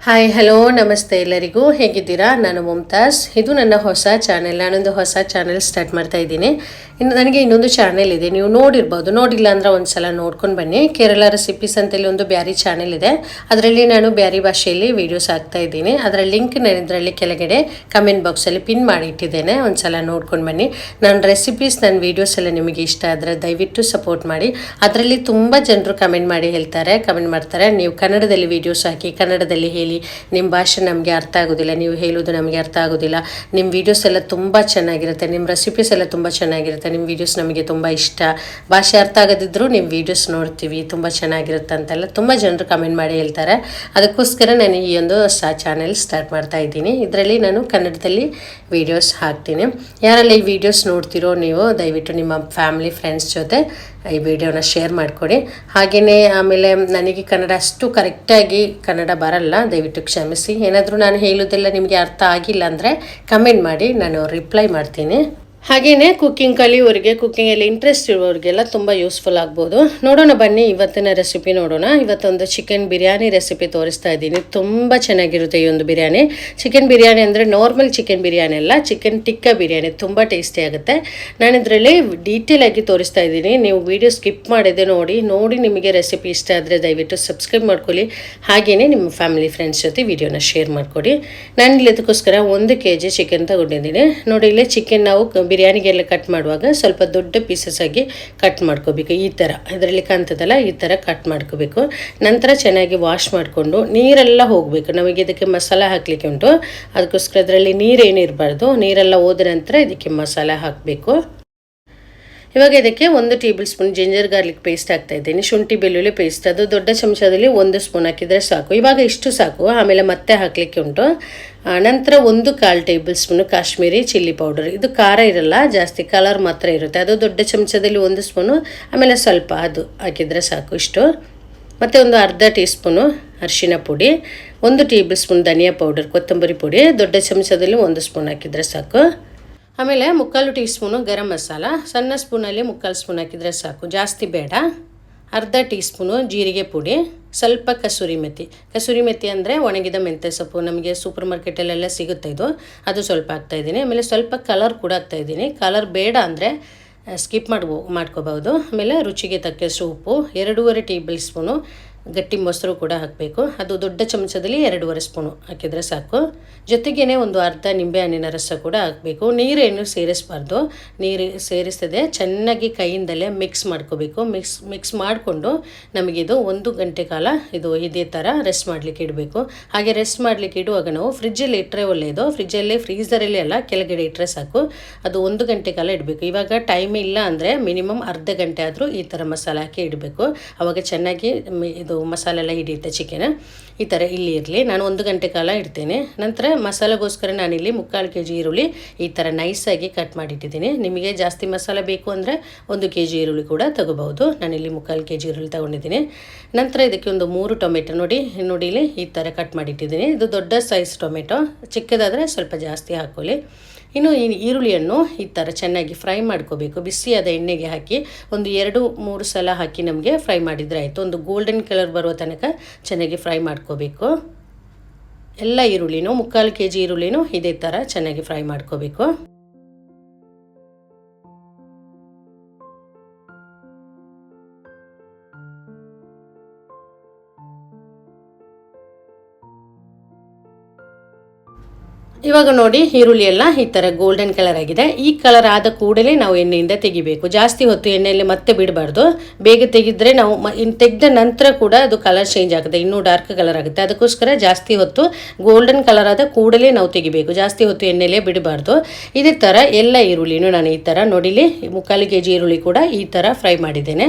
Hi hello ನಮಸ್ತೆ ಎಲ್ಲರಿಗೂ. ಹೇಗಿದ್ದೀರಾ? ನಾನು ಮುಮ್ತಾಜ್ ಇದು ನನ್ನ ಹೊಸ ಚಾನೆಲ್ ನಾನೊಂದು ಹೊಸ ಚಾನೆಲ್ ಸ್ಟಾರ್ಟ್ ಮಾಡ್ತಾ ಇದ್ದೀನಿ. ಇನ್ನು ನನಗೆ ಇನ್ನೊಂದು ಚಾನೆಲ್ ಇದೆ. ನೀವು ನೋಡಿರ್ಬೋದು. ನೋಡಿಲ್ಲ ಅಂದ್ರೆ ಒಂದ್ಸಲ ನೋಡ್ಕೊಂಡು ಬನ್ನಿ. ಕೇರಳ ರೆಸಿಪೀಸ್ ಅಂತೇಳಿ ಒಂದು ಬ್ಯಾರಿ ಚಾನೆಲ್ ಇದೆ. ಅದರಲ್ಲಿ ನಾನು ಬ್ಯಾರಿ ಭಾಷೆಯಲ್ಲಿ ವೀಡಿಯೋಸ್ ಹಾಕ್ತಾ ಇದ್ದೀನಿ. ಅದರ ಲಿಂಕ್ ನಾನು ಇದರಲ್ಲಿ ಕೆಳಗಡೆ ಕಮೆಂಟ್ ಬಾಕ್ಸಲ್ಲಿ ಪಿನ್ ಮಾಡಿ ಇಟ್ಟಿದ್ದೇನೆ. ಒಂದ್ಸಲ ನೋಡ್ಕೊಂಡು ಬನ್ನಿ. ನನ್ನ ರೆಸಿಪೀಸ್ ನನ್ನ ವೀಡಿಯೋಸ್ ಎಲ್ಲ ನಿಮಗೆ ಇಷ್ಟ ಆದರೆ ದಯವಿಟ್ಟು ಸಪೋರ್ಟ್ ಮಾಡಿ. ಅದರಲ್ಲಿ ತುಂಬ ಜನರು ಕಮೆಂಟ್ ಮಾಡಿ ಹೇಳ್ತಾರೆ. ಕಮೆಂಟ್ ಮಾಡ್ತಾರೆ. ನೀವು ಕನ್ನಡದಲ್ಲಿ ವೀಡಿಯೋಸ್ ಹಾಕಿ, ಕನ್ನಡದಲ್ಲಿ ಹೇಳಿ ನಿಮ್ಮ ಭಾಷೆ ನಮಗೆ ಅರ್ಥ ಆಗೋದಿಲ್ಲ, ನೀವು ಹೇಳೋದು ನಮಗೆ ಅರ್ಥ ಆಗೋದಿಲ್ಲ. ನಿಮ್ಮ ವೀಡಿಯೋಸ್ ಎಲ್ಲ ತುಂಬ ಚೆನ್ನಾಗಿರುತ್ತೆ ನಿಮ್ಮ ರೆಸಿಪೀಸ್ ಎಲ್ಲ ತುಂಬ ಚೆನ್ನಾಗಿರುತ್ತೆ ನಿಮ್ಮ ವೀಡಿಯೋಸ್ ನಮಗೆ ತುಂಬ ಇಷ್ಟ. ಭಾಷೆ ಅರ್ಥ ಆಗದಿದ್ದರೂ ನಿಮ್ಮ ವೀಡಿಯೋಸ್ ನೋಡ್ತೀವಿ, ತುಂಬ ಚೆನ್ನಾಗಿರುತ್ತೆ ಅಂತೆಲ್ಲ ತುಂಬ ಜನರು ಕಮೆಂಟ್ ಮಾಡಿ ಹೇಳ್ತಾರೆ. ಅದಕ್ಕೋಸ್ಕರ ನಾನು ಈ ಒಂದು ಹೊಸ ಚಾನೆಲ್ ಸ್ಟಾರ್ಟ್ ಮಾಡ್ತಾ ಇದ್ದೀನಿ. ಇದರಲ್ಲಿ ನಾನು ಕನ್ನಡದಲ್ಲಿ ವೀಡಿಯೋಸ್ ಹಾಕ್ತೀನಿ. ಯಾರೆಲ್ಲ ಈ ವಿಡಿಯೋಸ್ ನೋಡ್ತಿರೋ ನೀವು, ದಯವಿಟ್ಟು ನಿಮ್ಮ ಫ್ಯಾಮಿಲಿ ಫ್ರೆಂಡ್ಸ್ ಜೊತೆ ಈ ವಿಡಿಯೋನ ಶೇರ್ ಮಾಡಿಕೊಡಿ. ಹಾಗೆಯೇ ಆಮೇಲೆ ನನಗೆ ಕನ್ನಡ ಅಷ್ಟು ಕರೆಕ್ಟಾಗಿ ಕನ್ನಡ ಬರಲ್ಲ ದಯವಿಟ್ಟು ಕ್ಷಮಿಸಿ. ಏನಾದರೂ ನಾನು ಹೇಳೋದೆಲ್ಲ ನಿಮಗೆ ಅರ್ಥ ಆಗಿಲ್ಲ ಅಂದರೆ ಕಮೆಂಟ್ ಮಾಡಿ ನಾನು ರಿಪ್ಲೈ ಮಾಡ್ತೀನಿ. ಹಾಗೆಯೇ ಕುಕ್ಕಿಂಗ್ ಕಲಿಯೋರಿಗೆ ಕುಕ್ಕಿಂಗಲ್ಲಿ ಇಂಟ್ರೆಸ್ಟ್ ಇರೋರಿಗೆಲ್ಲ ತುಂಬ ಯೂಸ್ಫುಲ್ ಆಗ್ಬೋದು. ನೋಡೋಣ ಬನ್ನಿ ಇವತ್ತಿನ ರೆಸಿಪಿ ನೋಡೋಣ. ಇವತ್ತೊಂದು ಚಿಕನ್ ಬಿರಿಯಾನಿ ರೆಸಿಪಿ ತೋರಿಸ್ತಾ ಇದ್ದೀನಿ. ತುಂಬ ಚೆನ್ನಾಗಿರುತ್ತೆ ಈ ಒಂದು ಬಿರಿಯಾನಿ. ಚಿಕನ್ ಬಿರಿಯಾನಿ ಅಂದರೆ ನಾರ್ಮಲ್ ಚಿಕನ್ ಬಿರಿಯಾನಿ ಅಲ್ಲ ಚಿಕನ್ ಟಿಕ್ಕ ಬಿರಿಯಾನಿ. ತುಂಬ ಟೇಸ್ಟಿ ಆಗುತ್ತೆ. ನಾನು ಇದರಲ್ಲಿ ಡೀಟೇಲ್ ಆಗಿ ತೋರಿಸ್ತಾ ಇದ್ದೀನಿ. ನೀವು ವಿಡಿಯೋ ಸ್ಕಿಪ್ ಮಾಡಿದೆ ನೋಡಿ ನೋಡಿ ನಿಮಗೆ ರೆಸಿಪಿ ಇಷ್ಟ ಆದರೆ ದಯವಿಟ್ಟು ಸಬ್ಸ್ಕ್ರೈಬ್ ಮಾಡ್ಕೊಳ್ಳಿ. ಹಾಗೆಯೇ ನಿಮ್ಮ ಫ್ಯಾಮಿಲಿ ಫ್ರೆಂಡ್ಸ್ ಜೊತೆ ವಿಡಿಯೋನ ಶೇರ್ ಮಾಡಿಕೊಡಿ. ನಾನು ಇಲ್ಲಿ ಅದಕ್ಕೋಸ್ಕರ ಒಂದು ಕೆ ಜಿ ಚಿಕನ್ ತಗೊಂಡಿದ್ದೀನಿ. ನೋಡಿ, ಇಲ್ಲಿ ಚಿಕನ್ ನಾವು ಬಿರಿಯಾನಿಗೆಲ್ಲ ಕಟ್ ಮಾಡುವಾಗ ಸ್ವಲ್ಪ ದೊಡ್ಡ ಪೀಸಸ್ ಆಗಿ ಕಟ್ ಮಾಡ್ಕೋಬೇಕು. ಈ ಥರ ಅದರಲ್ಲಿ ಕಾಣ್ತದಲ್ಲ, ಈ ಥರ ಕಟ್ ಮಾಡ್ಕೋಬೇಕು. ನಂತರ ಚೆನ್ನಾಗಿ ವಾಶ್ ಮಾಡಿಕೊಂಡು ನೀರೆಲ್ಲ ಹೋಗಬೇಕು. ನಮಗೆ ಇದಕ್ಕೆ ಮಸಾಲ ಹಾಕಲಿಕ್ಕೆ ಉಂಟು. ಅದಕ್ಕೋಸ್ಕರ ಅದರಲ್ಲಿ ನೀರೇನಿರಬಾರ್ದು ನೀರೆಲ್ಲ ಹೋದ ನಂತರ ಇದಕ್ಕೆ ಮಸಾಲ ಹಾಕಬೇಕು. ಇವಾಗ ಇದಕ್ಕೆ ಒಂದು tablespoon ginger garlic paste ಹಾಕ್ತಾ ಇದ್ದೀನಿ. ಶುಂಠಿ, ಬೆಳ್ಳುಳ್ಳಿ ಪೇಸ್ಟ್. ಅದು ದೊಡ್ಡ ಚಮಚದಲ್ಲಿ ಒಂದು ಸ್ಪೂನ್ ಹಾಕಿದರೆ ಸಾಕು. ಇವಾಗ ಇಷ್ಟು ಸಾಕು. ಆಮೇಲೆ ಮತ್ತೆ ಹಾಕಲಿಕ್ಕೆ ಉಂಟು. ನಂತರ ಒಂದು ಕಾಲು tablespoon Kashmiri chilli powder. ಇದು ಖಾರ ಇರಲ್ಲ, ಜಾಸ್ತಿ ಕಲರ್ ಮಾತ್ರ ಇರುತ್ತೆ. ಅದು ದೊಡ್ಡ ಚಮಚದಲ್ಲಿ ಒಂದು ಸ್ಪೂನು, ಆಮೇಲೆ ಸ್ವಲ್ಪ ಅದು ಹಾಕಿದರೆ ಸಾಕು ಇಷ್ಟು. ಮತ್ತು ಒಂದು ಅರ್ಧ ಟೀ ಸ್ಪೂನು ಅರಿಶಿನ ಪುಡಿ, ಒಂದು ಟೇಬಲ್ ಸ್ಪೂನ್ ಧನಿಯಾ ಪೌಡರ್, ಕೊತ್ತಂಬರಿ ಪುಡಿ, ದೊಡ್ಡ ಚಮಚದಲ್ಲಿ ಒಂದು ಸ್ಪೂನ್ ಹಾಕಿದರೆ ಸಾಕು. ಆಮೇಲೆ ಮುಕ್ಕಾಲು ಟೀ ಸ್ಪೂನು ಗರಂ ಮಸಾಲ, ಸಣ್ಣ ಸ್ಪೂನಲ್ಲಿ ಮುಕ್ಕಾಲು ಸ್ಪೂನ್ ಹಾಕಿದರೆ ಸಾಕು. ಜಾಸ್ತಿ ಬೇಡ. ಅರ್ಧ ಟೀ ಸ್ಪೂನು ಜೀರಿಗೆ ಪುಡಿ, ಸ್ವಲ್ಪ ಕಸೂರಿ ಮೆಥಿ. ಕಸೂರಿ ಮೆತ್ತಿ ಅಂದರೆ ಒಣಗಿದ ಮೆಂತ್ಯ ಸೊಪ್ಪು. ನಮಗೆ ಸೂಪರ್ ಮಾರ್ಕೆಟಲ್ಲೆಲ್ಲ ಸಿಗುತ್ತೆ ಇದು. ಅದು ಸ್ವಲ್ಪ ಹಾಕ್ತಾಯಿದ್ದೀನಿ ಆಮೇಲೆ ಸ್ವಲ್ಪ ಕಲರ್ ಕೂಡ ಹಾಕ್ತಾಯಿದ್ದೀನಿ ಕಲರ್ ಬೇಡ ಅಂದರೆ ಸ್ಕಿಪ್ ಮಾಡ್ಬೋ ಮಾಡ್ಕೋಬಹುದು ಆಮೇಲೆ ರುಚಿಗೆ ತಕ್ಕಷ್ಟು ಉಪ್ಪು, ಎರಡೂವರೆ ಟೇಬಲ್ ಸ್ಪೂನು ಗಟ್ಟಿ ಮೊಸರು ಕೂಡ ಹಾಕಬೇಕು. ಅದು ದೊಡ್ಡ ಚಮಚದಲ್ಲಿ ಎರಡೂವರೆ ಸ್ಪೂನು ಹಾಕಿದರೆ ಸಾಕು. ಜೊತೆಗೇ ಒಂದು ಅರ್ಧ ನಿಂಬೆ ಹಣ್ಣಿನ ರಸ ಕೂಡ ಹಾಕಬೇಕು. ನೀರೇನು ಸೇರಿಸಬಾರ್ದು. ನೀರು ಸೇರಿಸದೆ ಚೆನ್ನಾಗಿ ಕೈಯಿಂದಲೇ ಮಿಕ್ಸ್ ಮಾಡ್ಕೋಬೇಕು. ಮಿಕ್ಸ್ ಮಿಕ್ಸ್ ಮಾಡಿಕೊಂಡು ನಮಗಿದು ಒಂದು ಗಂಟೆ ಕಾಲ ಇದು ಇದೇ ಥರ ರೆಸ್ಟ್ ಮಾಡಲಿಕ್ಕೆ ಇಡಬೇಕು. ಹಾಗೆ ರೆಸ್ಟ್ ಮಾಡಲಿಕ್ಕೆ ಇಡುವಾಗ ನಾವು ಫ್ರಿಜ್ಜಲ್ಲಿ ಇಟ್ಟರೆ ಒಳ್ಳೆಯದು ಫ್ರಿಜ್ಜಲ್ಲಿ ಫ್ರೀಸರಲ್ಲಿ ಅಲ್ಲ, ಕೆಳಗಡೆ ಇಟ್ಟರೆ ಸಾಕು. ಅದು ಒಂದು ಗಂಟೆ ಕಾಲ ಇಡಬೇಕು. ಇವಾಗ ಟೈಮ್ ಇಲ್ಲ ಅಂದರೆ ಮಿನಿಮಮ್ ಅರ್ಧ ಗಂಟೆ ಆದರೂ ಈ ಥರ ಮಸಾಲೆ ಹಾಕಿ ಇಡಬೇಕು. ಅವಾಗ ಚೆನ್ನಾಗಿ ಮಿ- ಇದು ಮಸಾಲೆ ಎಲ್ಲ ಹಿಡಿಯುತ್ತೆ ಚಿಕನ್ ಈ ಥರ ಇಲ್ಲಿ ಇರಲಿ. ನಾನು ಒಂದು ಗಂಟೆ ಕಾಲ ಇಡ್ತೇನೆ. ನಂತರ ಮಸಾಲೆಗೋಸ್ಕರ ನಾನಿಲ್ಲಿ ಮುಕ್ಕಾಲು ಕೆ ಜಿ ಈರುಳ್ಳಿ ಈ ಥರ ನೈಸಾಗಿ ಕಟ್ ಮಾಡಿಟ್ಟಿದ್ದೀನಿ. ನಿಮಗೆ ಜಾಸ್ತಿ ಮಸಾಲೆ ಬೇಕು ಅಂದರೆ ಒಂದು ಕೆ ಜಿ ಈರುಳ್ಳಿ ಕೂಡ ತಗೋಬಹುದು. ನಾನಿಲ್ಲಿ ಮುಕ್ಕಾಲು ಕೆ ಜಿ ಈರುಳ್ಳಿ ತಗೊಂಡಿದ್ದೀನಿ. ನಂತರ ಇದಕ್ಕೆ ಒಂದು ಮೂರು ಟೊಮೆಟೊ ನೋಡಿ ನೋಡಿ ಇಲ್ಲಿ ಈ ಥರ ಕಟ್ ಮಾಡಿಟ್ಟಿದ್ದೀನಿ. ಇದು ದೊಡ್ಡ ಸೈಜ್ ಟೊಮೆಟೊ. ಚಿಕ್ಕದಾದರೆ ಸ್ವಲ್ಪ ಜಾಸ್ತಿ ಹಾಕ್ಕೊಳ್ಳಿ ಇನ್ನು ಈ ಈರುಳ್ಳಿಯನ್ನು ಈ ಥರ ಚೆನ್ನಾಗಿ ಫ್ರೈ ಮಾಡ್ಕೋಬೇಕು. ಬಿಸಿಯಾದ ಎಣ್ಣೆಗೆ ಹಾಕಿ ಒಂದು ಎರಡು, ಮೂರು ಸಲ ಹಾಕಿ ನಮಗೆ ಫ್ರೈ ಮಾಡಿದರೆ ಆಯಿತು. ಒಂದು ಗೋಲ್ಡನ್ ಕಲರ್ ಬರುವ ತನಕ ಚೆನ್ನಾಗಿ ಫ್ರೈ ಮಾಡ್ಕೋಬೇಕು. ಎಲ್ಲ ಈರುಳ್ಳಿನೂ, ಮುಕ್ಕಾಲು ಕೆ ಜಿ ಈರುಳ್ಳಿನೂ ಇದೇ ಥರ ಚೆನ್ನಾಗಿ ಫ್ರೈ ಮಾಡ್ಕೋಬೇಕು. ಇವಾಗ ನೋಡಿ ಈರುಳ್ಳಿ ಎಲ್ಲ ಈ ಥರ ಗೋಲ್ಡನ್ ಕಲರ್ ಆಗಿದೆ. ಈ ಕಲರ್ ಆದ ಕೂಡಲೇ ನಾವು ಎಣ್ಣೆಯಿಂದ ತೆಗಿಬೇಕು. ಜಾಸ್ತಿ ಹೊತ್ತು ಎಣ್ಣೆಯಲ್ಲಿ ಮತ್ತೆ ಬಿಡಬಾರ್ದು. ಬೇಗ ತೆಗೆದ್ರೆ ನಾವು ಇನ್ನು ತೆಗೆದ ನಂತರ ಕೂಡ ಅದು ಕಲರ್ ಚೇಂಜ್ ಆಗುತ್ತೆ. ಇನ್ನೂ ಡಾರ್ಕ್ ಕಲರ್ ಆಗುತ್ತೆ. ಅದಕ್ಕೋಸ್ಕರ ಜಾಸ್ತಿ ಹೊತ್ತು ಗೋಲ್ಡನ್ ಕಲರ್ ಆದ ಕೂಡಲೇ ನಾವು ತೆಗಿಬೇಕು. ಜಾಸ್ತಿ ಹೊತ್ತು ಎಣ್ಣೆಯಲ್ಲೇ ಬಿಡಬಾರ್ದು. ಇದೇ ಥರ ಎಲ್ಲ ಈರುಳ್ಳಿನೂ ನಾನು ಈ ಥರ ನೋಡಿಲಿ ಮುಕ್ಕಾಲು ಕೆ ಜಿ ಈರುಳ್ಳಿ ಕೂಡ ಈ ಥರ ಫ್ರೈ ಮಾಡಿದ್ದೇನೆ.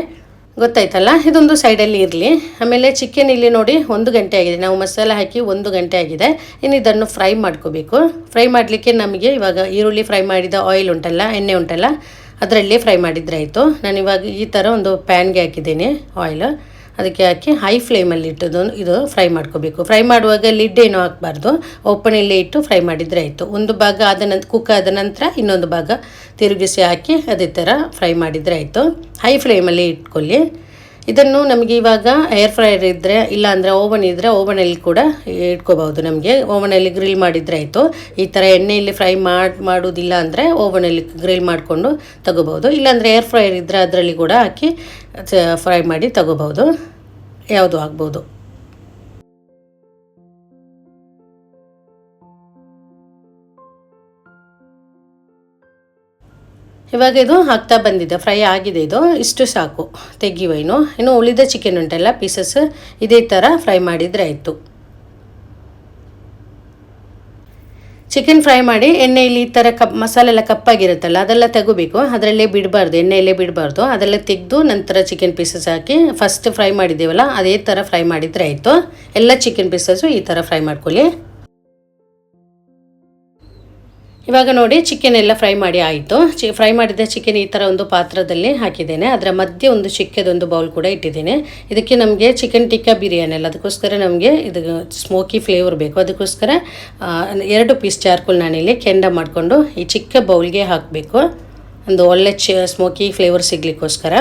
ಗೊತ್ತಾಯ್ತಲ್ಲ? ಇದೊಂದು ಸೈಡಲ್ಲಿ ಇರಲಿ. ಆಮೇಲೆ ಚಿಕನ್ ಇಲ್ಲಿ ನೋಡಿ ಒಂದು ಗಂಟೆ ಆಗಿದೆ. ನಾವು ಮಸಾಲ ಹಾಕಿ ಒಂದು ಗಂಟೆ ಆಗಿದೆ. ಇನ್ನು ಇದನ್ನು ಫ್ರೈ ಮಾಡ್ಕೋಬೇಕು. ಫ್ರೈ ಮಾಡಲಿಕ್ಕೆ ನಮಗೆ ಇವಾಗ ಈರುಳ್ಳಿ ಫ್ರೈ ಮಾಡಿದ ಆಯಿಲ್ ಉಂಟಲ್ಲ, ಎಣ್ಣೆ ಉಂಟಲ್ಲ, ಅದರಲ್ಲೇ ಫ್ರೈ ಮಾಡಿದ್ರೆ ಆಯಿತು. ನಾನಿವಾಗ ಈ ಥರ ಒಂದು ಪ್ಯಾನ್ಗೆ ಹಾಕಿದ್ದೀನಿ ಆಯಿಲ್ ಅದಕ್ಕೆ ಹಾಕಿ ಹೈ ಫ್ಲೇಮಲ್ಲಿ ಇಟ್ಟದು ಇದು ಫ್ರೈ ಮಾಡ್ಕೋಬೇಕು. ಫ್ರೈ ಮಾಡುವಾಗ ಲಿಡ್ ಏನೂ ಹಾಕಬಾರ್ದು. ಓಪನಲ್ಲೇ ಇಟ್ಟು ಫ್ರೈ ಮಾಡಿದರೆ ಆಯಿತು. ಒಂದು ಭಾಗ ಆದ ನಂತರ ಕುಕ್ ಆದ ನಂತರ ಇನ್ನೊಂದು ಭಾಗ ತಿರುಗಿಸಿ ಹಾಕಿ ಅದೇ ಥರ ಫ್ರೈ ಮಾಡಿದರೆ ಆಯಿತು. ಹೈ ಫ್ಲೇಮಲ್ಲಿ ಇಟ್ಕೊಳ್ಳಿ. ಇದನ್ನು ನಮಗೆ ಇವಾಗ ಏರ್ ಫ್ರೈಯರ್ ಇದ್ದರೆ ಇಲ್ಲ ಅಂದರೆ ಓವನ್ ಇದ್ದರೆ ಓವನಲ್ಲಿ ಕೂಡ ಇಟ್ಕೋಬಹುದು ನಮಗೆ. ಓವನಲ್ಲಿ ಗ್ರಿಲ್ ಮಾಡಿದರೆ ಆಯಿತು. ಈ ಥರ ಎಣ್ಣೆಯಲ್ಲಿ ಫ್ರೈ ಮಾಡಿ, ಮಾಡೋದಿಲ್ಲ ಅಂದರೆ ಓವನಲ್ಲಿ ಗ್ರಿಲ್ ಮಾಡಿಕೊಂಡು ತಗೋಬೋದು ಇಲ್ಲಾಂದರೆ ಏರ್ ಫ್ರೈಯರ್ ಇದ್ದರೆ ಅದರಲ್ಲಿ ಕೂಡ ಹಾಕಿ ಫ್ರೈ ಮಾಡಿ ತಗೋಬೋದು ಯಾವುದು ಆಗ್ಬೋದು? ಇವಾಗ ಇದು ಹಾಕ್ತಾ ಬಂದಿದೆ, ಫ್ರೈ ಆಗಿದೆ ಇದು, ಇಷ್ಟು ಸಾಕು ತೆಗಿವೈನು ಇನ್ನು ಉಳಿದ ಚಿಕನ್ ಉಂಟಲ್ಲ ಪೀಸಸ್ ಇದೇ ಥರ ಫ್ರೈ ಮಾಡಿದರೆ ಆಯಿತು. ಚಿಕನ್ ಫ್ರೈ ಮಾಡಿ ಎಣ್ಣೆಯಲ್ಲಿ ಈ ಥರ ಕಪ್, ಮಸಾಲೆ ಎಲ್ಲ ಕಪ್ಪಾಗಿರುತ್ತಲ್ಲ ಅದೆಲ್ಲ ತೆಗೋಬೇಕು. ಅದರಲ್ಲೇ ಬಿಡಬಾರ್ದು, ಎಣ್ಣೆಯಲ್ಲೇ ಬಿಡಬಾರ್ದು. ಅದೆಲ್ಲ ತೆಗೆದು ನಂತರ ಚಿಕನ್ ಪೀಸಸ್ ಹಾಕಿ ಫಸ್ಟ್ ಫ್ರೈ ಮಾಡಿದ್ದೀವಲ್ಲ, ಅದೇ ಥರ ಫ್ರೈ ಮಾಡಿದರೆ ಆಯಿತು. ಎಲ್ಲ ಚಿಕನ್ ಪೀಸಸ್ಸು ಈ ಥರ ಫ್ರೈ ಮಾಡ್ಕೊಳ್ಳಿ. ಇವಾಗ ನೋಡಿ ಚಿಕನ್ ಎಲ್ಲ ಫ್ರೈ ಮಾಡಿ ಆಯಿತು. ಚಿ ಫ್ರೈ ಮಾಡಿದ ಚಿಕನ್ ಈ ಥರ ಒಂದು ಪಾತ್ರದಲ್ಲಿ ಹಾಕಿದ್ದೇನೆ. ಅದರ ಮಧ್ಯೆ ಒಂದು ಚಿಕ್ಕದೊಂದು ಬೌಲ್ ಕೂಡ ಇಟ್ಟಿದ್ದೇನೆ. ಇದಕ್ಕೆ ನಮಗೆ ಚಿಕನ್ ಟಿಕ್ಕಾ ಬಿರಿಯಾನಿ ಅಲ್ಲ, ಅದಕ್ಕೋಸ್ಕರ ನಮಗೆ ಇದು ಸ್ಮೋಕಿ ಫ್ಲೇವರ್ ಬೇಕು. ಅದಕ್ಕೋಸ್ಕರ ಎರಡು ಪೀಸ್ ಚಾರ್ಕುಲ್ ನಾನಿಲ್ಲಿ ಕೆಂಡ ಮಾಡಿಕೊಂಡು ಈ ಚಿಕ್ಕ ಬೌಲ್ಗೆ ಹಾಕಬೇಕು. ಒಂದು ಒಳ್ಳೆ ಚ ಸ್ಮೋಕಿ ಫ್ಲೇವರ್ ಸಿಗ್ಲಿಕ್ಕೋಸ್ಕರ.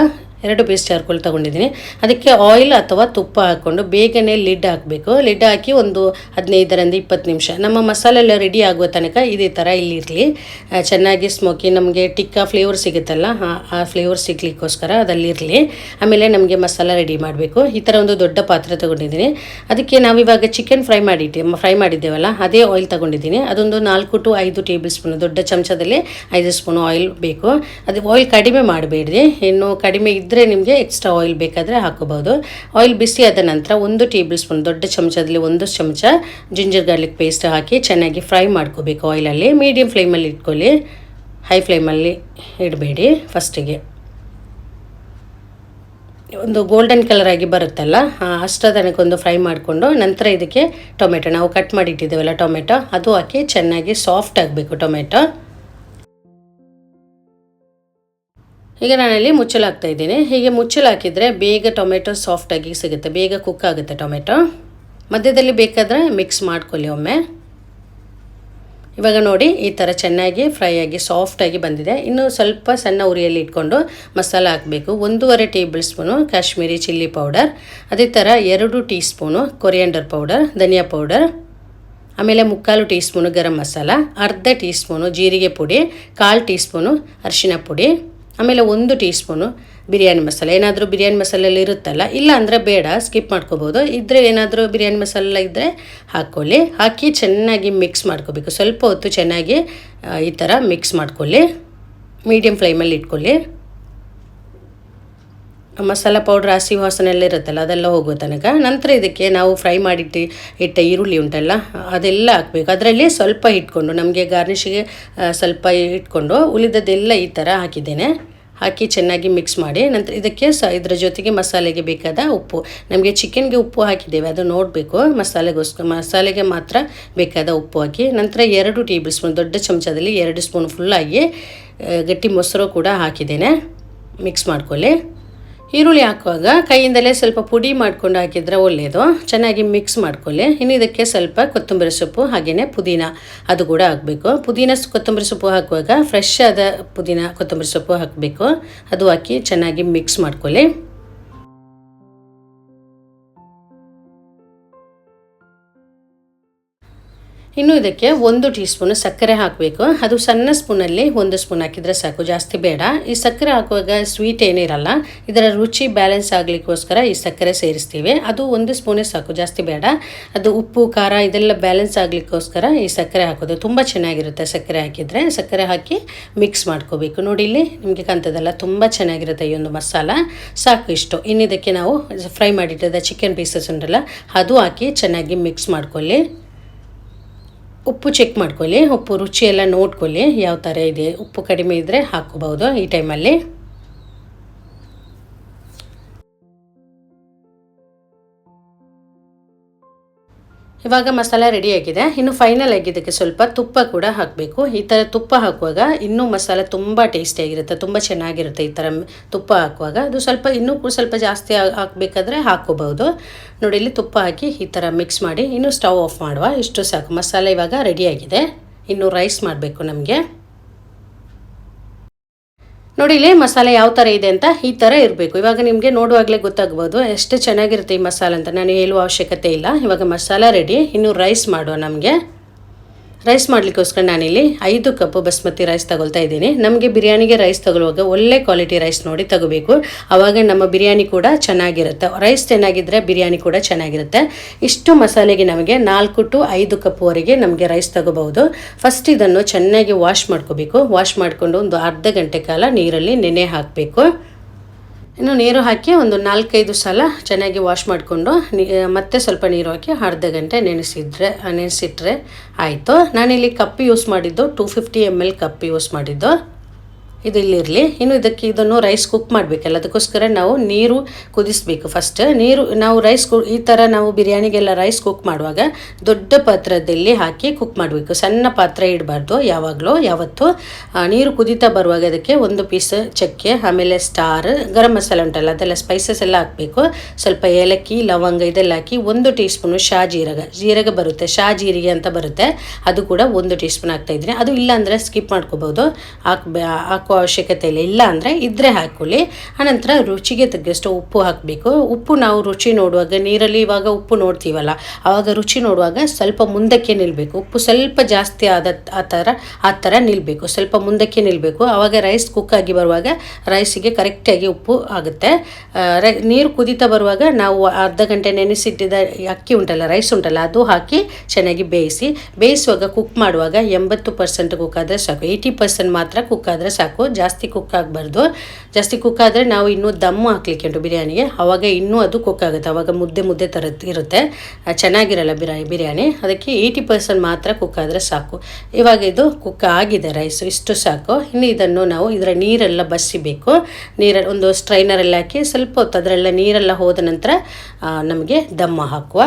ಎರಡು ಪೀಸ್ ಚಾರ್ಕೋಲ್ ತೊಗೊಂಡಿದ್ದೀನಿ. ಅದಕ್ಕೆ ಆಯಿಲ್ ಅಥವಾ ತುಪ್ಪ ಹಾಕ್ಕೊಂಡು ಬೇಗನೆ ಲಿಡ್ ಹಾಕಬೇಕು. ಲಿಡ್ ಹಾಕಿ ಒಂದು ಹದಿನೈದರಿಂದ ಇಪ್ಪತ್ತು ನಿಮಿಷ. ನಮ್ಮ ಮಸಾಲೆ ಎಲ್ಲ ರೆಡಿ ಆಗುವ ತನಕ ಇದೇ ಥರ ಇಲ್ಲಿ ಇರಲಿ. ಚೆನ್ನಾಗಿ ಸ್ಮೋಕಿ ನಮಗೆ ಟಿಕ್ಕಾ ಫ್ಲೇವರ್ ಸಿಗುತ್ತಲ್ಲ, ಆ- ಫ್ಲೇವರ್ ಸಿಗ್ಲಿಕ್ಕೋಸ್ಕರ ಅದಲ್ಲಿರಲಿ ಆಮೇಲೆ ನಮಗೆ ಮಸಾಲ ರೆಡಿ ಮಾಡಬೇಕು. ಈ ಥರ ಒಂದು ದೊಡ್ಡ ಪಾತ್ರೆ ತೊಗೊಂಡಿದ್ದೀನಿ. ಅದಕ್ಕೆ ನಾವಿವಾಗ ಚಿಕನ್ ಫ್ರೈ ಮಾಡಿಟ್ಟೆ ಫ್ರೈ ಮಾಡಿದ್ದೇವಲ್ಲ, ಅದೇ ಆಯಿಲ್ ತೊಗೊಂಡಿದ್ದೀನಿ. ಅದೊಂದು ನಾಲ್ಕು ಟು ಐದು ಟೇಬಲ್ ಸ್ಪೂನ್ ದೊಡ್ಡ ಚಮಚದಲ್ಲಿ ಐದು ಸ್ಪೂನ್ ಆಯಿಲ್ ಬೇಕು. ಅದು ಆಯಿಲ್ ಕಡಿಮೆ ಮಾಡಬೇಡಿ ಇನ್ನು ಕಡಿಮೆ ಇದ್ದರೆ ನಿಮಗೆ ಎಕ್ಸ್ಟ್ರಾ ಆಯಿಲ್ ಬೇಕಾದರೆ ಹಾಕೋಬಹುದು. ಆಯಿಲ್ ಬಿಸಿ ಆದ ನಂತರ ಒಂದು ಟೇಬಲ್ ಸ್ಪೂನ್ ದೊಡ್ಡ ಚಮಚದಲ್ಲಿ ಒಂದು ಚಮಚ ಜಿಂಜರ್ ಗಾರ್ಲಿಕ್ ಪೇಸ್ಟ್ ಹಾಕಿ ಚೆನ್ನಾಗಿ ಫ್ರೈ ಮಾಡ್ಕೋಬೇಕು ಆಯಿಲಲ್ಲಿ ಮೀಡಿಯಮ್ ಫ್ಲೇಮಲ್ಲಿ ಇಟ್ಕೊಳ್ಳಿ. ಹೈ ಫ್ಲೇಮಲ್ಲಿ ಇಡಬೇಡಿ ಫಸ್ಟಿಗೆ ಒಂದು ಗೋಲ್ಡನ್ ಕಲರ್ ಆಗಿ ಬರುತ್ತಲ್ಲ ಆ, ಅಷ್ಟರ ತನಕ ಒಂದು ಫ್ರೈ ಮಾಡಿಕೊಂಡು ನಂತರ ಇದಕ್ಕೆ ಟೊಮೆಟೊ. ನಾವು ಕಟ್ ಮಾಡಿ ಇಟ್ಟಿದ್ದೇವಲ್ಲ ಟೊಮೆಟೊ ಅದು ಹಾಕಿ ಚೆನ್ನಾಗಿ ಸಾಫ್ಟ್ ಆಗಬೇಕು ಟೊಮೆಟೊ. ಈಗ ನಾನಲ್ಲಿ ಮುಚ್ಚಲು ಹಾಕ್ತಾ ಇದ್ದೀನಿ. ಹೀಗೆ ಮುಚ್ಚಲು ಹಾಕಿದರೆ ಬೇಗ ಟೊಮೆಟೊ ಸಾಫ್ಟಾಗಿ ಸಿಗುತ್ತೆ. ಬೇಗ ಕುಕ್ ಆಗುತ್ತೆ ಟೊಮೆಟೊ. ಮಧ್ಯದಲ್ಲಿ ಬೇಕಾದರೆ ಮಿಕ್ಸ್ ಮಾಡ್ಕೊಳ್ಳಿ ಒಮ್ಮೆ. ಇವಾಗ ನೋಡಿ, ಈ ಥರ ಚೆನ್ನಾಗಿ ಫ್ರೈ ಆಗಿ ಸಾಫ್ಟಾಗಿ ಬಂದಿದೆ. ಇನ್ನು ಸ್ವಲ್ಪ ಸಣ್ಣ ಉರಿಯಲ್ಲಿ ಇಟ್ಕೊಂಡು ಮಸಾಲ ಹಾಕಬೇಕು. ಒಂದೂವರೆ tablespoon Kashmiri chilli powder. ಅದೇ ಥರ ಎರಡು ಟೀ ಸ್ಪೂನು ಕೊರಿಯಾಂಡರ್ ಪೌಡರ್, ಧನಿಯಾ ಪೌಡರ್. ಆಮೇಲೆ ಮುಕ್ಕಾಲು ಟೀ ಸ್ಪೂನು ಗರಂ ಮಸಾಲ. ಅರ್ಧ ಟೀ ಸ್ಪೂನು ಜೀರಿಗೆ ಪುಡಿ, ಕಾಲು ಟೀ ಸ್ಪೂನು ಅರಿಶಿನ ಪುಡಿ. ಆಮೇಲೆ ಒಂದು ಟೀ ಸ್ಪೂನು ಬಿರಿಯಾನಿ ಮಸಾಲೆ. ಏನಾದರೂ ಬಿರಿಯಾನಿ ಮಸಾಲೆಯಲ್ಲಿ ಇರುತ್ತಲ್ಲ ಇಲ್ಲ ಅಂದರೆ ಬೇಡ ಸ್ಕಿಪ್ ಮಾಡ್ಕೋಬೋದು. ಇದ್ದರೆ ಏನಾದರೂ ಬಿರಿಯಾನಿ ಮಸಾಲೆ ಇದ್ದರೆ ಹಾಕ್ಕೊಳ್ಳಿ. ಹಾಕಿ ಚೆನ್ನಾಗಿ ಮಿಕ್ಸ್ ಮಾಡ್ಕೋಬೇಕು. ಸ್ವಲ್ಪ ಹೊತ್ತು ಚೆನ್ನಾಗಿ ಈ ಥರ ಮಿಕ್ಸ್ ಮಾಡ್ಕೊಳ್ಳಿ. ಮೀಡಿಯಮ್ ಫ್ಲೇಮಲ್ಲಿ ಇಟ್ಕೊಳ್ಳಿ. ಮಸಾಲ ಪೌಡ್ರ್ ಹಸಿ ವಾಸನೆ ಇರುತ್ತಲ್ಲ ಅದೆಲ್ಲ ಹೋಗೋ ತನಕ. ನಂತರ ಇದಕ್ಕೆ ನಾವು ಫ್ರೈ ಮಾಡಿಟ್ಟು ಇಟ್ಟ ಈರುಳ್ಳಿ ಉಂಟಲ್ಲ ಅದೆಲ್ಲ ಹಾಕಬೇಕು. ಅದರಲ್ಲಿ ಸ್ವಲ್ಪ ಇಟ್ಕೊಂಡು ನಮಗೆ ಗಾರ್ನಿಷಿಗೆ ಆ, ಸ್ವಲ್ಪ ಇಟ್ಕೊಂಡು ಉಳಿದದ್ದೆಲ್ಲ ಈ ಥರ ಹಾಕಿದ್ದೇನೆ. ಹಾಕಿ ಚೆನ್ನಾಗಿ ಮಿಕ್ಸ್ ಮಾಡಿ, ನಂತರ ಇದಕ್ಕೆ ಸ, ಇದರ ಜೊತೆಗೆ ಮಸಾಲೆಗೆ ಬೇಕಾದ ಉಪ್ಪು. ನಮಗೆ ಚಿಕನ್ಗೆ ಉಪ್ಪು ಹಾಕಿದ್ದೇವೆ, ಅದು ನೋಡಬೇಕು. ಮಸಾಲೆಗೋಸ್ಕರ, ಮಸಾಲೆಗೆ ಮಾತ್ರ ಬೇಕಾದ ಉಪ್ಪು ಹಾಕಿ, ನಂತರ ಎರಡು ಟೇಬಲ್ ಸ್ಪೂನ್, ದೊಡ್ಡ ಚಮಚದಲ್ಲಿ ಎರಡು ಸ್ಪೂನ್ ಫುಲ್ಲಾಗಿ ಗಟ್ಟಿ ಮೊಸರು ಕೂಡ ಹಾಕಿದ್ದೇನೆ. ಮಿಕ್ಸ್ ಮಾಡ್ಕೊಳ್ಳಿ. ಈರುಳ್ಳಿ ಹಾಕುವಾಗ ಕೈಯಿಂದಲೇ ಸ್ವಲ್ಪ ಪುಡಿ ಮಾಡ್ಕೊಂಡು ಹಾಕಿದರೆ ಒಳ್ಳೆಯದು ಚೆನ್ನಾಗಿ ಮಿಕ್ಸ್ ಮಾಡ್ಕೊಳ್ಳಿ. ಇನ್ನು ಇದಕ್ಕೆ ಸ್ವಲ್ಪ ಕೊತ್ತಂಬರಿ ಸೊಪ್ಪು ಹಾಗೆಯೇ ಪುದೀನ ಅದು ಕೂಡ ಹಾಕಬೇಕು. ಪುದೀನ ಕೊತ್ತಂಬರಿ ಸೊಪ್ಪು ಹಾಕುವಾಗ ಫ್ರೆಶ್ ಆದ ಪುದೀನ ಕೊತ್ತಂಬರಿ ಸೊಪ್ಪು ಹಾಕಬೇಕು. ಅದು ಹಾಕಿ ಚೆನ್ನಾಗಿ ಮಿಕ್ಸ್ ಮಾಡ್ಕೊಳ್ಳಿ. ಇನ್ನು ಇದಕ್ಕೆ ಒಂದು ಟೀ ಸ್ಪೂನು ಸಕ್ಕರೆ ಹಾಕಬೇಕು. ಅದು ಸಣ್ಣ ಸ್ಪೂನಲ್ಲಿ ಒಂದು ಸ್ಪೂನ್ ಹಾಕಿದರೆ ಸಾಕು, ಜಾಸ್ತಿ ಬೇಡ. ಈ ಸಕ್ಕರೆ ಹಾಕುವಾಗ ಸ್ವೀಟ್ ಏನಿರಲ್ಲ, ಇದರ ರುಚಿ ಬ್ಯಾಲೆನ್ಸ್ ಆಗಲಿಕ್ಕೋಸ್ಕರ ಈ ಸಕ್ಕರೆ ಸೇರಿಸ್ತೀವಿ. ಅದು ಒಂದು ಸ್ಪೂನೇ ಸಾಕು, ಜಾಸ್ತಿ ಬೇಡ. ಅದು ಉಪ್ಪು, ಖಾರ ಇದೆಲ್ಲ ಬ್ಯಾಲೆನ್ಸ್ ಆಗಲಿಕ್ಕೋಸ್ಕರ ಈ ಸಕ್ಕರೆ ಹಾಕೋದು ತುಂಬ ಚೆನ್ನಾಗಿರುತ್ತೆ ಸಕ್ಕರೆ ಹಾಕಿದರೆ. ಸಕ್ಕರೆ ಹಾಕಿ ಮಿಕ್ಸ್ ಮಾಡ್ಕೋಬೇಕು. ನೋಡಿ ಇಲ್ಲಿ ನಿಮಗೆ ಕಾಣ್ತದಲ್ಲ, ತುಂಬ ಚೆನ್ನಾಗಿರುತ್ತೆ ಈ ಒಂದು ಮಸಾಲ. ಸಾಕು ಇಷ್ಟು. ಇನ್ನು ಇದಕ್ಕೆ ನಾವು ಫ್ರೈ ಮಾಡಿಟ್ಟಿದ್ದ ಚಿಕನ್ ಪೀಸಸ್ ಉಂಟಲ್ಲ, ಅದು ಹಾಕಿ ಚೆನ್ನಾಗಿ ಮಿಕ್ಸ್ ಮಾಡ್ಕೊಳ್ಳಿ. ಉಪ್ಪು ಚೆಕ್ ಮಾಡ್ಕೊಳ್ಳಿ, ಉಪ್ಪು ರುಚಿಯೆಲ್ಲ ನೋಡ್ಕೊಳ್ಳಿ, ಯಾವ ಥರ ಇದೆ, ಉಪ್ಪು ಕಡಿಮೆ ಇದ್ದರೆ ಹಾಕ್ಕೋಬೋದು ಈ ಟೈಮಲ್ಲಿ ಇವಾಗ ಮಸಾಲ ರೆಡಿ ಆಗಿದೆ. ಇನ್ನು ಫೈನಲ್ ಆಗಿದ್ದಕ್ಕೆ ಸ್ವಲ್ಪ ತುಪ್ಪ ಕೂಡ ಹಾಕಬೇಕು. ಈ ಥರ ತುಪ್ಪ ಹಾಕುವಾಗ ಇನ್ನೂ ಮಸಾಲ ತುಂಬ ಟೇಸ್ಟಿಯಾಗಿರುತ್ತೆ ತುಂಬ ಚೆನ್ನಾಗಿರುತ್ತೆ ಈ ಥರ ತುಪ್ಪ ಹಾಕುವಾಗ. ಅದು ಸ್ವಲ್ಪ ಇನ್ನೂ ಕೂಡ ಸ್ವಲ್ಪ ಜಾಸ್ತಿ ಹಾಕಬೇಕಾದ್ರೆ ಹಾಕೋಬಹುದು. ನೋಡಿ, ಇಲ್ಲಿ ತುಪ್ಪ ಹಾಕಿ ಈ ಥರ ಮಿಕ್ಸ್ ಮಾಡಿ, ಇನ್ನೂ ಸ್ಟವ್ ಆಫ್ ಮಾಡುವ. ಇಷ್ಟು ಸಾಕು. ಮಸಾಲೆ ಇವಾಗ ರೆಡಿಯಾಗಿದೆ ಇನ್ನು ರೈಸ್ ಮಾಡಬೇಕು ನಮಗೆ. ನೋಡಿ, ಇಲ್ಲಿ ಮಸಾಲೆ ಯಾವ ಥರ ಇದೆ ಅಂತ ಈ ಥರ ಇರಬೇಕು. ಇವಾಗ ನಿಮಗೆ ನೋಡುವಾಗಲೇ ಗೊತ್ತಾಗ್ಬೋದು ಎಷ್ಟು ಚೆನ್ನಾಗಿರುತ್ತೆ ಈ ಮಸಾಲೆ ಅಂತ. ನಾನು ಹೇಳುವ ಅವಶ್ಯಕತೆ ಇಲ್ಲ. ಇವಾಗ ಮಸಾಲ ರೆಡಿ ಇನ್ನು ರೈಸ್ ಮಾಡುವ ನಮಗೆ. ರೈಸ್ ಮಾಡಲಿಕ್ಕೋಸ್ಕರ ನಾನಿಲ್ಲಿ ಐದು ಕಪ್ ಬಸ್ಮತಿ ರೈಸ್ ತಗೊಳ್ತಾ ಇದ್ದೀನಿ. ನಮಗೆ ಬಿರಿಯಾನಿಗೆ ರೈಸ್ ತಗೊಳ್ಳುವಾಗ ಒಳ್ಳೆ ಕ್ವಾಲಿಟಿ ರೈಸ್ ನೋಡಿ ತಗೋಬೇಕು. ಆವಾಗ ನಮ್ಮ ಬಿರಿಯಾನಿ ಕೂಡ ಚೆನ್ನಾಗಿರುತ್ತೆ. ರೈಸ್ ಚೆನ್ನಾಗಿದ್ದರೆ ಬಿರಿಯಾನಿ ಕೂಡ ಚೆನ್ನಾಗಿರುತ್ತೆ. ಇಷ್ಟು ಮಸಾಲೆಗೆ ನಮಗೆ ನಾಲ್ಕು ಟು ಐದು ಕಪ್ವರೆಗೆ ನಮಗೆ ರೈಸ್ ತಗೋಬಹುದು. ಫಸ್ಟ್ ಇದನ್ನು ಚೆನ್ನಾಗಿ ವಾಶ್ ಮಾಡ್ಕೋಬೇಕು. ವಾಶ್ ಮಾಡಿಕೊಂಡು ಒಂದು ಅರ್ಧ ಗಂಟೆ ಕಾಲ ನೀರಲ್ಲಿ ನೆನೆ ಹಾಕಬೇಕು. ಇನ್ನು ನೀರು ಹಾಕಿ ಒಂದು ನಾಲ್ಕೈದು ಸಲ ಚೆನ್ನಾಗಿ ವಾಶ್ ಮಾಡಿಕೊಂಡು ಮತ್ತೆ ಸ್ವಲ್ಪ ನೀರು ಹಾಕಿ ಅರ್ಧ ಗಂಟೆ ನೆನೆಸಿದ್ರೆ, ನೆನೆಸಿಟ್ರೆ ಆಯಿತು. ನಾನಿಲ್ಲಿ ಕಪ್ ಯೂಸ್ ಮಾಡಿದ್ದು two fifty M L cup use ಮಾಡಿದ್ದು. ಇದು ಇಲ್ಲಿರಲಿ ಇನ್ನು ಇದಕ್ಕೆ ಇದನ್ನು ರೈಸ್ ಕುಕ್ ಮಾಡಬೇಕಲ್ಲ. ಅದಕ್ಕೋಸ್ಕರ ನಾವು ನೀರು ಕುದಿಸ್ಬೇಕು ಫಸ್ಟ್ ನೀರು, ನಾವು ರೈಸ್ ಕು ಈ ಥರ ನಾವು ಬಿರಿಯಾನಿಗೆಲ್ಲ ರೈಸ್ ಕುಕ್ ಮಾಡುವಾಗ ದೊಡ್ಡ ಪಾತ್ರದಲ್ಲಿ ಹಾಕಿ ಕುಕ್ ಮಾಡಬೇಕು. ಸಣ್ಣ ಪಾತ್ರೆ ಇಡಬಾರ್ದು ಯಾವಾಗಲೂ, ಯಾವತ್ತು. ನೀರು ಕುದೀತಾ ಬರುವಾಗ ಅದಕ್ಕೆ ಒಂದು ಪೀಸ್ ಚಕ್ಕೆ, ಆಮೇಲೆ ಸ್ಟಾರ್ ಗರಂ ಮಸಾಲ ಉಂಟಲ್ಲ, ಅದೆಲ್ಲ ಸ್ಪೈಸಸ್ ಎಲ್ಲ ಹಾಕಬೇಕು. ಸ್ವಲ್ಪ ಏಲಕ್ಕಿ, ಲವಂಗ ಇದೆಲ್ಲ ಹಾಕಿ ಒಂದು ಟೀ ಸ್ಪೂನು ಶಾ ಜೀರಗ ಜೀರಗ ಬರುತ್ತೆ. ಶಾ ಜೀರಿಗೆ ಅಂತ ಬರುತ್ತೆ. ಅದು ಕೂಡ ಒಂದು ಟೀ ಸ್ಪೂನ್ ಹಾಕ್ತಾಯಿದ್ದೀನಿ ಅದು ಇಲ್ಲಾಂದರೆ ಸ್ಕಿಪ್ ಮಾಡ್ಕೋಬೋದು. ಹಾಕ್ಬೇ, ಹಾಕೋ ಅವಶ್ಯಕತೆ ಇಲ್ಲ ಇಲ್ಲ ಅಂದರೆ ಇದ್ರೆ ಹಾಕೊಳ್ಳಿ. ಆನಂತರ ರುಚಿಗೆ ತಗ್ಗಷ್ಟು ಉಪ್ಪು ಹಾಕಬೇಕು. ಉಪ್ಪು ನಾವು ರುಚಿ ನೋಡುವಾಗ, ನೀರಲ್ಲಿ ಇವಾಗ ಉಪ್ಪು ನೋಡ್ತೀವಲ್ಲ ಆವಾಗ ರುಚಿ ನೋಡುವಾಗ ಸ್ವಲ್ಪ ಮುಂದಕ್ಕೆ ನಿಲ್ಲಬೇಕು ಉಪ್ಪು ಸ್ವಲ್ಪ ಜಾಸ್ತಿ ಆದ ಆ ಥರ ಆ ಥರ ನಿಲ್ಲಬೇಕು ಸ್ವಲ್ಪ ಮುಂದಕ್ಕೆ ನಿಲ್ಲಬೇಕು ಆವಾಗ ರೈಸ್ ಕುಕ್ ಆಗಿ ಬರುವಾಗ ರೈಸಿಗೆ ಕರೆಕ್ಟಾಗಿ ಉಪ್ಪು ಆಗುತ್ತೆ. ನೀರು ಕುದೀತಾ ಬರುವಾಗ ನಾವು ಅರ್ಧ ಗಂಟೆ ನೆನೆಸಿಟ್ಟಿದ್ದ ಅಕ್ಕಿ ಉಂಟಲ್ಲ ರೈಸ್ ಉಂಟಲ್ಲ, ಅದು ಹಾಕಿ ಚೆನ್ನಾಗಿ ಬೇಯಿಸಿ. ಬೇಯಿಸುವಾಗ ಕುಕ್ ಮಾಡುವಾಗ ಎಂಬತ್ತು ಪರ್ಸೆಂಟ್ ಕುಕ್ ಆದರೆ ಸಾಕು. ಏಯ್ಟಿ ಪರ್ಸೆಂಟ್ ಮಾತ್ರ ಕುಕ್ ಆದರೆ ಸಾಕು. ಜಾಸ್ತಿ ಕುಕ್ ಆಗಬಾರ್ದು. ಜಾಸ್ತಿ ಕುಕ್ ಆದರೆ ನಾವು ಇನ್ನೂ ದಮ್ಮು ಹಾಕ್ಲಿಕ್ಕೆ ಉಂಟು ಬಿರಿಯಾನಿಗೆ. ಆವಾಗ ಇನ್ನೂ ಅದು ಕುಕ್ ಆಗುತ್ತೆ. ಆವಾಗ ಮುದ್ದೆ ಮುದ್ದೆ ಥರ ಇರುತ್ತೆ. ಚೆನ್ನಾಗಿರಲ್ಲ ಬಿರಿಯಾನಿ ಬಿರಿಯಾನಿ. ಅದಕ್ಕೆ ಏಯ್ಟಿ ಪರ್ಸೆಂಟ್ ಮಾತ್ರ ಕುಕ್ ಆದರೆ ಸಾಕು. ಇವಾಗ ಇದು ಕುಕ್ ಆಗಿದೆ ರೈಸ್ ಇಷ್ಟು ಸಾಕು. ಇನ್ನು ಇದನ್ನು ನಾವು ಇದರ ನೀರೆಲ್ಲ ಬಸಿಬೇಕು ನೀರ, ಒಂದು ಸ್ಟ್ರೈನರಲ್ಲಿ ಹಾಕಿ ಸ್ವಲ್ಪ ಹೊತ್ತು ಅದರೆಲ್ಲ ನೀರೆಲ್ಲ ಹೋದ ನಂತರ ನಮಗೆ ದಮ್ಮ ಹಾಕುವ.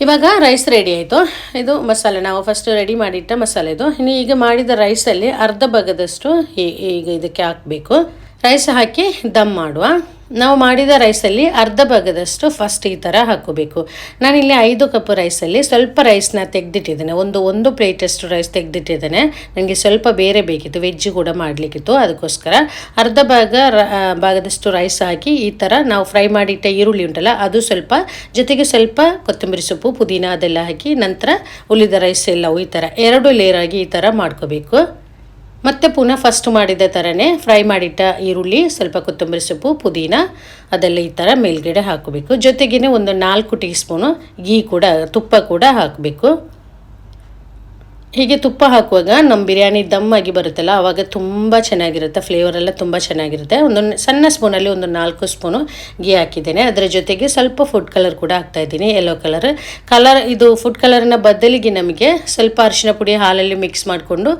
ಇವಾಗ ರೈಸ್ ರೆಡಿ ಆಯಿತು. ಇದು ಮಸಾಲೆ, ನಾವು ಫಸ್ಟ್ ರೆಡಿ ಮಾಡಿಟ್ಟ ಮಸಾಲೆ ಇದು. ಇನ್ನು ಈಗ ಮಾಡಿದ ರೈಸಲ್ಲಿ ಅರ್ಧ ಭಾಗದಷ್ಟು ಈಗ ಇದಕ್ಕೆ ಹಾಕಬೇಕು. ರೈಸ್ ಹಾಕಿ ದಮ್ ಮಾಡುವ. ನಾವು ಮಾಡಿದ ರೈಸಲ್ಲಿ ಅರ್ಧ ಭಾಗದಷ್ಟು ಫಸ್ಟ್ ಈ ಥರ ಹಾಕೋಬೇಕು ನಾನಿಲ್ಲಿ ಐದು ಕಪ್ ರೈಸಲ್ಲಿ ಸ್ವಲ್ಪ ರೈಸ್ನ ತೆಗೆದಿಟ್ಟಿದ್ದೇನೆ. ಒಂದು ಒಂದು ಪ್ಲೇಟಷ್ಟು ರೈಸ್ ತೆಗೆದಿಟ್ಟಿದ್ದೇನೆ. ನನಗೆ ಸ್ವಲ್ಪ ಬೇರೆ ಬೇಕಿತ್ತು. ವೆಜ್ ಕೂಡ ಮಾಡಲಿಕ್ಕಿತ್ತು. ಅದಕ್ಕೋಸ್ಕರ ಅರ್ಧ ಭಾಗ ಭಾಗದಷ್ಟು ರೈಸ್ ಹಾಕಿ ಈ ಥರ ನಾವು ಫ್ರೈ ಮಾಡಿಟ್ಟ ಈರುಳ್ಳಿ ಉಂಟಲ್ಲ, ಅದು ಸ್ವಲ್ಪ ಜೊತೆಗೆ ಸ್ವಲ್ಪ ಕೊತ್ತಂಬರಿ ಸೊಪ್ಪು, ಪುದೀನ ಅದೆಲ್ಲ ಹಾಕಿ ನಂತರ ಉಳಿದ ರೈಸ್ ಎಲ್ಲವೂ ಈ ಥರ ಎರಡು ಲೇಯರ್ ಈ ಥರ ಮಾಡ್ಕೋಬೇಕು. ಮತ್ತೆ ಪುನಃ ಫಸ್ಟ್ ಮಾಡಿದ ಥರನೇ ಫ್ರೈ ಮಾಡಿಟ್ಟ ಈರುಳ್ಳಿ, ಸ್ವಲ್ಪ ಕೊತ್ತಂಬರಿ ಸೊಪ್ಪು, ಪುದೀನ, ಅದೆಲ್ಲ ಈ ಥರ ಮೇಲ್ಗಡೆ ಹಾಕಬೇಕು. ಜೊತೆಗೇ ಒಂದು ನಾಲ್ಕು ಟೀ ಸ್ಪೂನು ಗೀ ಕೂಡ, ತುಪ್ಪ ಕೂಡ ಹಾಕಬೇಕು. ಹೀಗೆ ತುಪ್ಪ ಹಾಕುವಾಗ ನಮ್ಮ ಬಿರಿಯಾನಿ ದಮ್ ಆಗಿ ಬರುತ್ತಲ್ಲ ಆವಾಗ ತುಂಬ ಚೆನ್ನಾಗಿರುತ್ತೆ ಫ್ಲೇವರ್ ಎಲ್ಲ ತುಂಬ ಚೆನ್ನಾಗಿರುತ್ತೆ. ಒಂದೊಂದು ಸಣ್ಣ ಸ್ಪೂನಲ್ಲಿ ಒಂದು ನಾಲ್ಕು ಸ್ಪೂನು ಗೀ ಹಾಕಿದ್ದೇನೆ. ಅದರ ಜೊತೆಗೆ ಸ್ವಲ್ಪ ಫುಡ್ ಕಲರ್ ಕೂಡ ಹಾಕ್ತಾ ಇದ್ದೀನಿ ಯೆಲ್ಲೋ ಕಲರ್ ಕಲರ್ ಇದು ಫುಡ್ ಕಲರ್ನ ಬದಲಿಗೆ ನಮಗೆ ಸ್ವಲ್ಪ ಅರಿಶಿನ ಪುಡಿ ಹಾಲಲ್ಲಿ ಮಿಕ್ಸ್ ಮಾಡಿಕೊಂಡು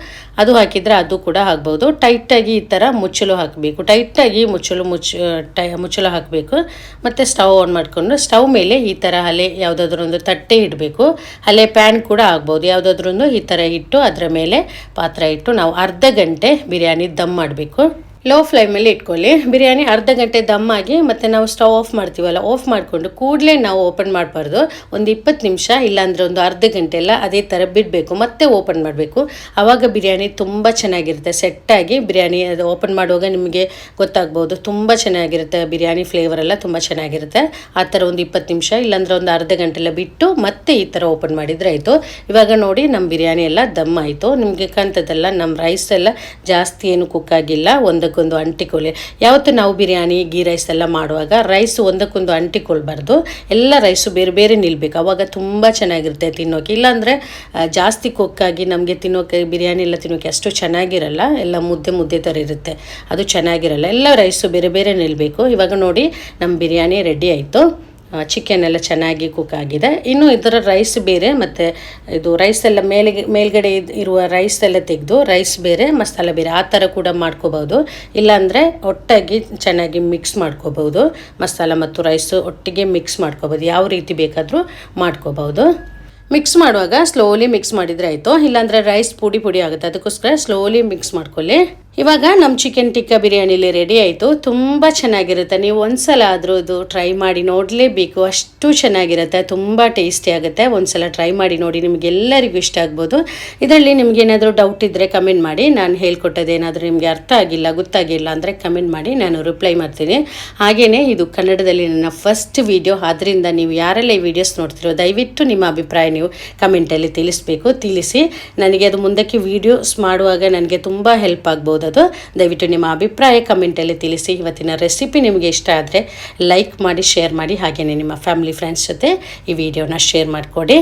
ಅದು ಹಾಕಿದರೆ ಅದು ಕೂಡ ಹಾಕ್ಬೋದು. ಟೈಟಾಗಿ ಈ ಥರ ಮುಚ್ಚಲು ಹಾಕಬೇಕು. ಟೈಟಾಗಿ ಮುಚ್ಚಲು ಮುಚ್ಚ, ಟೈ, ಮುಚ್ಚಲು ಹಾಕಬೇಕು. ಮತ್ತು ಸ್ಟವ್ ಆನ್ ಮಾಡಿಕೊಂಡು ಸ್ಟವ್ ಮೇಲೆ ಈ ಥರ ಹಲೆ ಯಾವುದಾದ್ರೂ ಒಂದು ತಟ್ಟೆ ಇಡಬೇಕು. ಹಲೆ ಪ್ಯಾನ್ ಕೂಡ ಆಗ್ಬೋದು ಯಾವುದಾದ್ರೂ ಈ ಥರ ಇಟ್ಟು ಅದರ ಮೇಲೆ ಪಾತ್ರೆ ಇಟ್ಟು ನಾವು ಅರ್ಧ ಗಂಟೆ ಬಿರಿಯಾನಿ ದಮ್ ಮಾಡಬೇಕು. ಲೋ ಫ್ಲೇಮಲ್ಲಿ ಇಟ್ಕೊಳ್ಳಿ. ಬಿರಿಯಾನಿ ಅರ್ಧ ಗಂಟೆ ದಮ್ಮಾಗಿ ಮತ್ತು ನಾವು ಸ್ಟವ್ ಆಫ್ ಮಾಡ್ತೀವಲ್ಲ, ಆಫ್ ಮಾಡಿಕೊಂಡು ಕೂಡಲೇ ನಾವು ಓಪನ್ ಮಾಡಬಾರ್ದು. ಒಂದು ಇಪ್ಪತ್ತು ನಿಮಿಷ, ಇಲ್ಲಾಂದರೆ ಒಂದು ಅರ್ಧ ಗಂಟೆ ಎಲ್ಲ ಅದೇ ಥರ ಬಿಡಬೇಕು. ಮತ್ತೆ ಓಪನ್ ಮಾಡಬೇಕು. ಆವಾಗ ಬಿರಿಯಾನಿ ತುಂಬ ಚೆನ್ನಾಗಿರುತ್ತೆ. ಸೆಟ್ಟಾಗಿ ಬಿರಿಯಾನಿ ಅದು ಓಪನ್ ಮಾಡುವಾಗ ನಿಮಗೆ ಗೊತ್ತಾಗ್ಬೋದು. ತುಂಬ ಚೆನ್ನಾಗಿರುತ್ತೆ ಬಿರಿಯಾನಿ ಫ್ಲೇವರ್ ಎಲ್ಲ, ತುಂಬ ಚೆನ್ನಾಗಿರುತ್ತೆ. ಆ ಥರ ಒಂದು ಇಪ್ಪತ್ತು ನಿಮಿಷ, ಇಲ್ಲಾಂದರೆ ಒಂದು ಅರ್ಧ ಗಂಟೆ ಎಲ್ಲ ಬಿಟ್ಟು ಮತ್ತೆ ಈ ಥರ ಓಪನ್ ಮಾಡಿದರೆ ಆಯಿತು. ಇವಾಗ ನೋಡಿ, ನಮ್ಮ ಬಿರಿಯಾನಿ ಎಲ್ಲ ದಮ್ ಆಯಿತು. ನಿಮಗೆ ಕಾಣ್ತದಲ್ಲ, ನಮ್ಮ ರೈಸ್ ಎಲ್ಲ ಜಾಸ್ತಿ ಏನು ಕುಕ್ ಆಗಿಲ್ಲ. ಒಂದಕ್ಕೊಂದು ಅಂಟಿಕೊಳ್ಳಿ. ಯಾವತ್ತು ನಾವು ಬಿರಿಯಾನಿ, ಗೀ ರೈಸ್ ಎಲ್ಲ ಮಾಡುವಾಗ ರೈಸ್ ಒಂದಕ್ಕೊಂದು ಅಂಟಿಕೊಳ್ಬಾರ್ದು. ಎಲ್ಲ ರೈಸು ಬೇರೆ ಬೇರೆ ನಿಲ್ಬೇಕು. ಅವಾಗ ತುಂಬ ಚೆನ್ನಾಗಿರುತ್ತೆ ತಿನ್ನೋಕೆ. ಇಲ್ಲಾಂದರೆ ಜಾಸ್ತಿ ಕುಕ್ಕಾಗಿ ನಮಗೆ ತಿನ್ನೋಕೆ, ಬಿರಿಯಾನಿ ಎಲ್ಲ ತಿನ್ನೋಕೆ ಅಷ್ಟು ಚೆನ್ನಾಗಿರಲ್ಲ. ಎಲ್ಲ ಮುದ್ದೆ ಮುದ್ದೆ ಥರ ಇರುತ್ತೆ. ಅದು ಚೆನ್ನಾಗಿರಲ್ಲ. ಎಲ್ಲ ರೈಸು ಬೇರೆ ಬೇರೆ ನಿಲ್ಲಬೇಕು ಇವಾಗ ನೋಡಿ ನಮ್ಮ ಬಿರಿಯಾನಿ ರೆಡಿ ಆಯಿತು. ಚಿಕನ್ ಎಲ್ಲ ಚೆನ್ನಾಗಿ ಕುಕ್ ಆಗಿದೆ. ಇನ್ನು ಇದರ ರೈಸ್ ಬೇರೆ, ಮತ್ತು ಇದು ರೈಸ್ ಎಲ್ಲ ಮೇಲೆ ಮೇಲ್ಗಡೆ ಇರುವ ರೈಸ್ ಎಲ್ಲ ತೆಗೆದು ರೈಸ್ ಬೇರೆ, ಮಸಾಲೆ ಬೇರೆ, ಆ ಥರ ಕೂಡ ಮಾಡ್ಕೋಬೋದು ಇಲ್ಲಾಂದರೆ ಒಟ್ಟಾಗಿ ಚೆನ್ನಾಗಿ ಮಿಕ್ಸ್ ಮಾಡ್ಕೋಬೋದು ಮಸಾಲ ಮತ್ತು ರೈಸು ಒಟ್ಟಿಗೆ ಮಿಕ್ಸ್ ಮಾಡ್ಕೋಬೋದು ಯಾವ ರೀತಿ ಬೇಕಾದರೂ ಮಾಡ್ಕೋಬೋದು ಮಿಕ್ಸ್ ಮಾಡುವಾಗ ಸ್ಲೋಲಿ ಮಿಕ್ಸ್ ಮಾಡಿದರೆ ಆಯಿತು. ಇಲ್ಲಾಂದರೆ ರೈಸ್ ಪುಡಿ ಪುಡಿ ಆಗುತ್ತೆ. ಅದಕ್ಕೋಸ್ಕರ ಸ್ಲೋಲಿ ಮಿಕ್ಸ್ ಮಾಡ್ಕೊಳ್ಳಿ. ಇವಾಗ ನಮ್ಮ ಚಿಕನ್ ಟಿಕ್ಕ ಬಿರಿಯಾನಿಲಿ ರೆಡಿ ಆಯಿತು. ತುಂಬ ಚೆನ್ನಾಗಿರುತ್ತೆ. ನೀವು ಒಂದ್ಸಲ ಆದರೂ ಅದು ಟ್ರೈ ಮಾಡಿ ನೋಡಲೇಬೇಕು. ಅಷ್ಟು ಚೆನ್ನಾಗಿರುತ್ತೆ. ತುಂಬ ಟೇಸ್ಟಿ ಆಗುತ್ತೆ. ಒಂದ್ಸಲ ಟ್ರೈ ಮಾಡಿ ನೋಡಿ ನಿಮಗೆಲ್ಲರಿಗೂ ಇಷ್ಟ ಆಗ್ಬೋದು. ಇದರಲ್ಲಿ ನಿಮಗೇನಾದರೂ ಡೌಟ್ ಇದ್ದರೆ ಕಮೆಂಟ್ ಮಾಡಿ. ನಾನು ಹೇಳ್ಕೊಟ್ಟದೇನಾದರೂ ನಿಮಗೆ ಅರ್ಥ ಆಗಿಲ್ಲ, ಗೊತ್ತಾಗಿಲ್ಲ ಅಂದರೆ ಕಮೆಂಟ್ ಮಾಡಿ. ನಾನು ರಿಪ್ಲೈ ಮಾಡ್ತೀನಿ. ಹಾಗೆಯೇ ಇದು ಕನ್ನಡದಲ್ಲಿ ನನ್ನ ಫಸ್ಟ್ ವಿಡಿಯೋ ಆದ್ದರಿಂದ ನೀವು ಯಾರೆಲ್ಲ ಈ ವಿಡಿಯೋಸ್ ನೋಡ್ತಿರೋ, ದಯವಿಟ್ಟು ನಿಮ್ಮ ಅಭಿಪ್ರಾಯ ನೀವು ಕಮೆಂಟಲ್ಲಿ ತಿಳಿಸ್ಬೇಕು. ತಿಳಿಸಿ, ನನಗೆ ಅದು ಮುಂದಕ್ಕೆ ವೀಡಿಯೋಸ್ ಮಾಡುವಾಗ ನನಗೆ ತುಂಬ ಹೆಲ್ಪ್ ಆಗ್ಬೋದು. ದಯವಿಟ್ಟು ನಿಮ್ಮ ಅಭಿಪ್ರಾಯ ಕಮೆಂಟಲ್ಲಿ ತಿಳಿಸಿ. ಇವತ್ತಿನ ರೆಸಿಪಿ ನಿಮಗೆ ಇಷ್ಟ ಆದರೆ ಲೈಕ್ ಮಾಡಿ ಶೇರ್ ಮಾಡಿ ಹಾಗೆಯೇ ನಿಮ್ಮ ಫ್ಯಾಮಿಲಿ ಫ್ರೆಂಡ್ಸ್ ಜೊತೆ ಈ ವಿಡಿಯೋನ ಶೇರ್ ಮಾಡಿಕೊಡಿ.